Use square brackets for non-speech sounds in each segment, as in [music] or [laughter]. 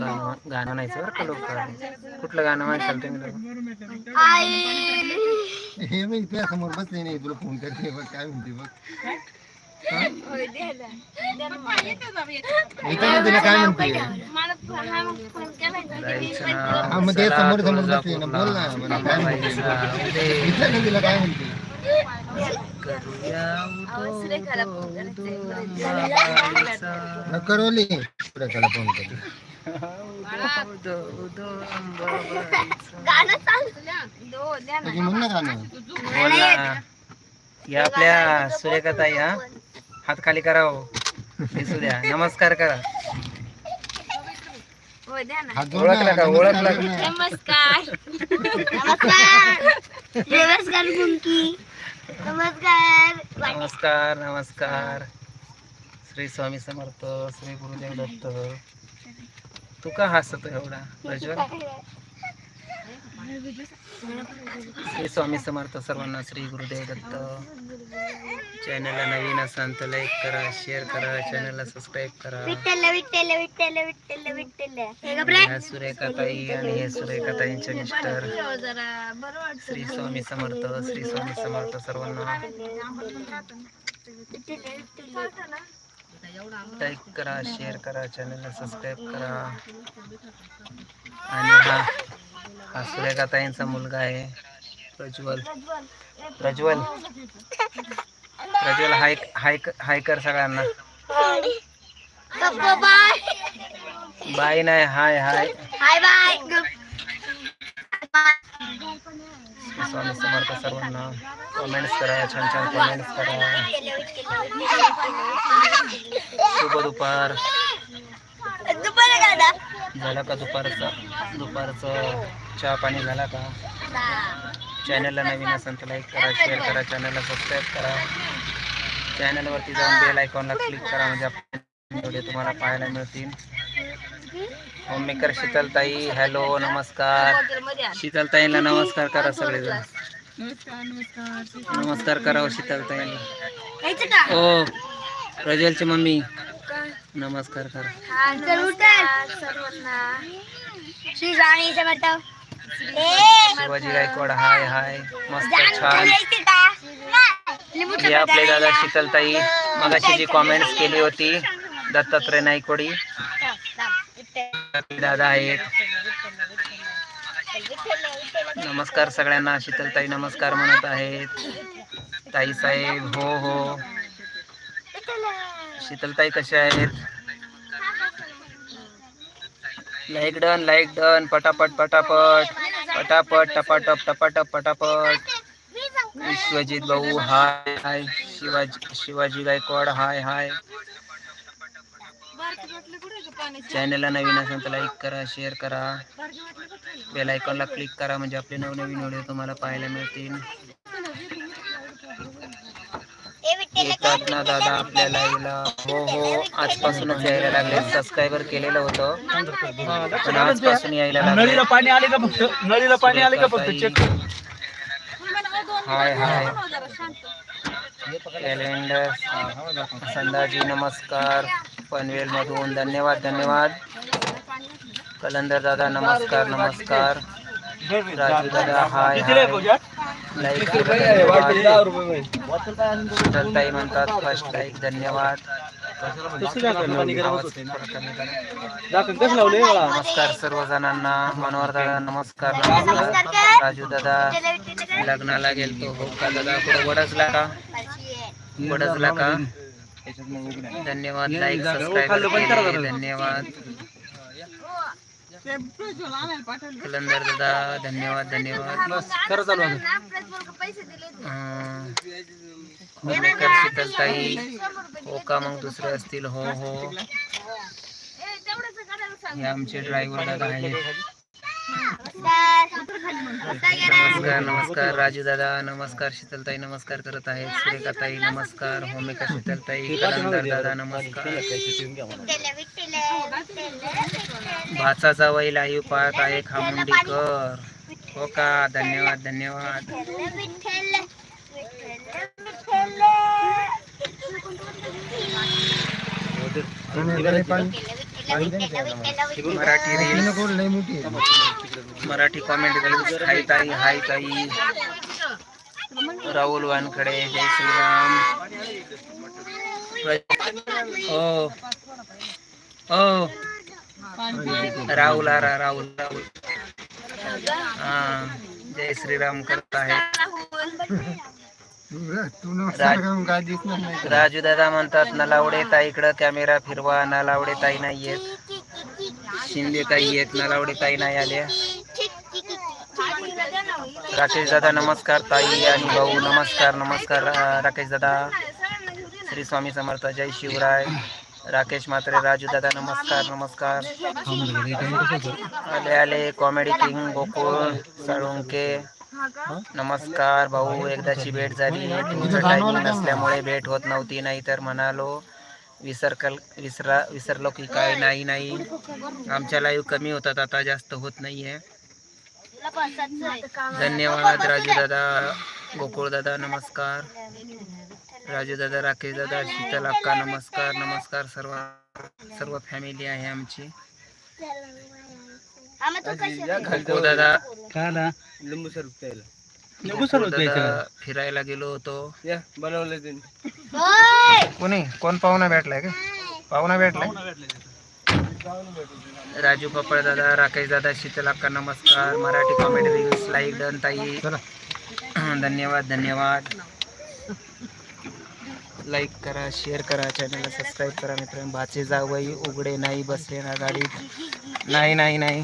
गाणं गाणं म्हणायचं बरं का लोक कुठलं गाणं म्हणशाल तुम्ही लोक हे मी तुझ्या समोर बसले नाही तुला फोन करते बघ काय म्हणते बघ. तिला काय म्हणते. हा, मग ते समोर- समोर तुळजापूरला. बसली ना, बोल ना, मला काय म्हणते? ना तिला काय म्हणते. त्याला फोन करते या आपल्या सुरेखाताई हा? हात खाली करावं. दिसू द्या. नमस्कार करा. ओळखला का? ओळखला का? नमस्कार नमस्कार नमस्कार कुंकी नमस्कार नमस्कार नमस्कार. श्री स्वामी समर्थ श्री गुरुदेव दत्त. तू का हसतो एवढा? प्रज्वल श्री स्वामी समर्थ सर्वांना श्री गुरुदेव दत्त. चॅनलला नवीन असाल तर लाईक करा शेअर करा चॅनलला सबस्क्राईब करा. हे सुरेखाताई आणि हे सुरेखाताईंचे मिस्टर. श्री स्वामी समर्थ श्री स्वामी समर्थ सर्वांना. लाईक करा शेअर करा चॅनलला सबस्क्राईब करा. आणि हा हा सुरेखाताईंचा मुलगा आहे प्रज्वल. प्रज्वल. प्रज्वल हाय हाय हाय कर सगळ्यांना. बाय नाही हाय हाय हाय बाय स्वामी समर्थ सर्वांना कमेंट्स करा छान छान कमेंट्स करा. शुभ दुपार. झाला का दुपारचा? दुपारचं चहा पाणी झाला का? चॅनलला नवीन असेल तर लाईक करा शेअर करा चॅनलला सबस्क्राईब करा. चॅनलवरती जाऊन बेल आयकॉनला क्लिक करा म्हणजे व्हिडिओ तुम्हाला पाहायला मिळतील. होममेकर शीतलताई हॅलो नमस्कार. शीतलताईला नमस्कार करा सगळेजण. नमस्कार करा हो ओ प्रज्वलची मम्मी. नमस्कार करा. शिवाजी गायकवाड हाय हाय. मस्त छान. हे आपले दादा शीतलताई. मगाशी जी कॉमेंट्स केली होती दत्तात्रय नाईकवाडी दादा आहेत. नमस्कार सगळ्यांना. शीतलताई नमस्कार म्हणत आहेत. ताई साहेब हो हो. शीतलताई कशा आहेत? Like done like done. पटापट पटापट. पटापट टपाटप टपाटप पटापट. विश्वजित भाऊ hi hi. Shivaji Shivaji Gaikwad hi हाय. चॅनलला नवीन असेल तर लाईक करा शेअर करा. बेल आयकॉनला क्लिक करा म्हणजे आपले नवनवीन व्हिडिओ तुम्हाला पाहायला मिळतील. येतात ना दादा आपल्या लाईव्हला हो हो. आजपासूनच यायला लागले. सबस्क्रायबर केलेलं होतं. पण आजपासून यायला लागले. नळीला पाणी आले का फक्त? नळीला पाणी आले का फक्त? चेक हाय हाय. कॅलेंडर संदाजी नमस्कार. पनवेल मधून. धन्यवाद धन्यवाद. कलंदर दादा नमस्कार नमस्कार. राजू दादा हाय शीतलताई म्हणतात फर्स्ट लाईक धन्यवाद. नमस्कार सर्वजणांना. मनोहर दादा नमस्कार नमस्कार राजू दादा लग्नाला गेलतो. हो का दादा? कुठं? वडसला का? वडसला का? धन्यवाद लाईक सबस्क्राईब धन्यवाद. कलंदर दादा धन्यवाद धन्यवाद. खरं चालू होममेकर शीतलताई हो का मग दुसरे असतील हो हो. हे आमचे ड्रायव्हर दादा आहेत. नमस्कार नमस्कार राजू दादा नमस्कार शीतलताई नमस्कार करत आहेत. सुरेखाताई नमस्कार होमिका शीतलताई कलंदर दादा नमस्कार. भाचाचा वै लाईव्ह पाहत आहे खामुंडीकर. हो का? धन्यवाद धन्यवाद. मराठी मराठी कॉमेंट हाय ताई हाय ताई. राहुल वानखडे, जय श्रीराम. ओ ओ. राहुल आरा, राहुल राहुल. हा, जय श्रीराम करत आहे. राजू दादा म्हणतात नलावडे ताईकडं कॅमेरा फिरवा नलावडे ताई नाही येत. शिंदे ताई येत नलावडे ताई नाही आल्या राकेश दादा नमस्कार ताई आणि भाऊ नमस्कार नमस्कार राकेश दादा. श्री स्वामी समर्थ जय शिवराय. राकेश मात्रे राजू दादा नमस्कार नमस्कार. आले आले कॉमेडी किंग गोकुळ साळुंके. नमस्कार भाऊ एकदाची भेट झाली. तुमचं टायमिंग नसल्यामुळे भेट होत नव्हती नाही तर म्हणालो विसरकल विसरा विसरलो की काय? नाही नाही. आमच्या लाईव्ह कमी होतात आता जास्त होत नाहीये. धन्यवाद राजू दादा. गोकुळ दादा नमस्कार. राजू दादा राकेश दादा शीतल अक्का नमस्कार. नमस्कार सर्व सर्व फॅमिली आहे आमची. गोकुळ दादा. लिंबू सरबत प्यायला. गोकुळ दादा फिरायला गेलो होतो. या बनवलं त्यांनी कोणी? कोण पाहुणा भेटलाय का? पाहुणा भेटलाय? राजू पपळ दादा राकेश दादा शीतल अक्का नमस्कार. Marathi comedy reels like done ताई. [clears throat] धन्यवाद धन्यवाद. लाईक करा शेअर करा चॅनलला सबस्क्राईब करा मित्रांनो. भाचे जावई उघडे नाही बसले ना गाडीत. नाही नाही नाही.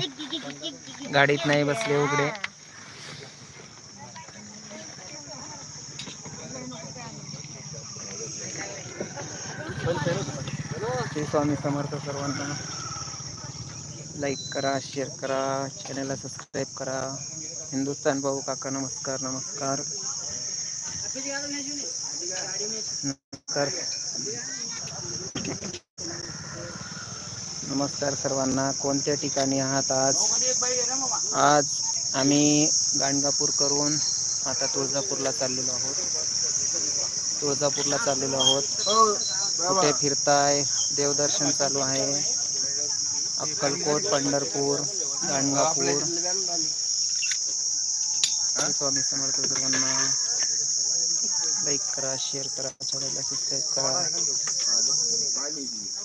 गाडीत नाही बसले उघडे. श्री स्वामी समर्थ सर्वांना लाईक करा शेअर करा चॅनलला सबस्क्राईब करा. हिंदुस्तान भाऊ काका, नमस्कार नमस्कार. नमस्कार. नमस्कार सर्वांना. कोणत्या ठिकाणी आहात आज? आज आम्ही गाणगापूर करून आता तुळजापूरला चाललेलो आहोत. तुळजापूरला चाललेलो आहोत. कुठे फिरताय? देवदर्शन चालू आहे. अक्कलकोट पंढरपूर गाणगापूर. स्वामी समर्थ सर्वांना लाईक करा शेअर करा चॅनलला सबस्क्राईब करा.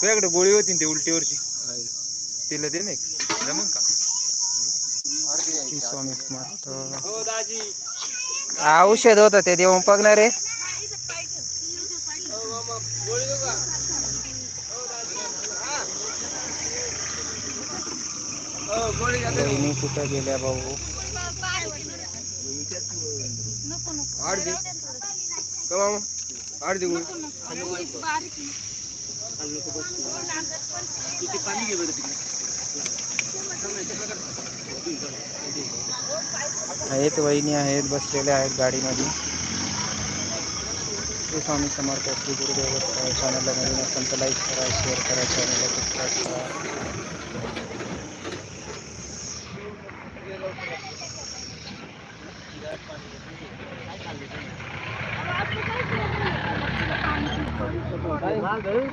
तुझ्याकडे गोळी होती ना ती उलटीवरची? तिला दे नाही जमन का? श्री स्वामी समर्थ. दाजी औषध होतं ते देऊन बघणार रे बहिणी कुठं गेल्या भाऊ? आठ दे. का मामा आठ दे गोळी. आहेत वहिनी आहेत बसलेल्या आहेत गाडीमध्ये. श्री स्वामी समर्थ श्री गुरुदेव चॅनलला नवीन असेल तर लाईक करा शेअर करा चॅनलला सबस्क्राईब करा.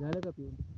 झालं का पिऊन?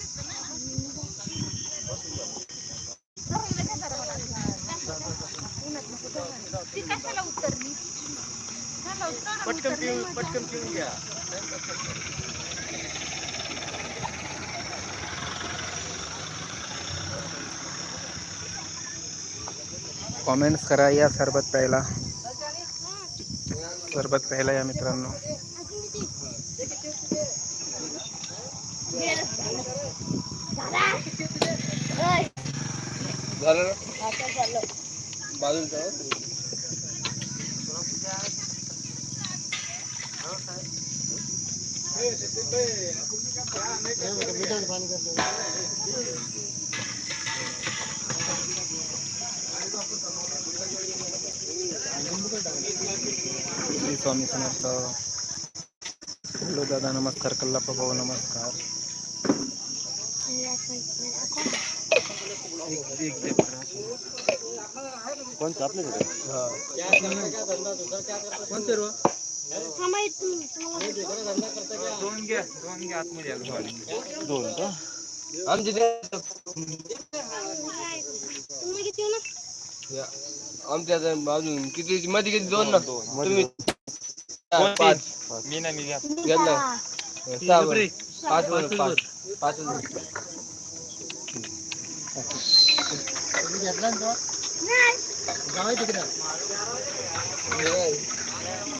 पटकन पिऊन पटकन पिऊन घ्या. कॉमेंट्स करा या सरबत प्यायला. सरबत प्यायला या मित्रांनो. झालं. ना? बाजूला श्री स्वामी समर्थ। हॅलो दादा नमस्कार. कल्लाप्पा भाऊ नमस्कार. कोणतं आपल्याकडे कोणते रो? दोन घ्या दोन घ्या आतमध्ये दोन का आमच्या अजून किती मध्ये किती दोन ना तुम्ही पाच मी ना मी घेतला सहा पाच बरं, पाच पाच घेतला ना तो? जाऊ तिकडे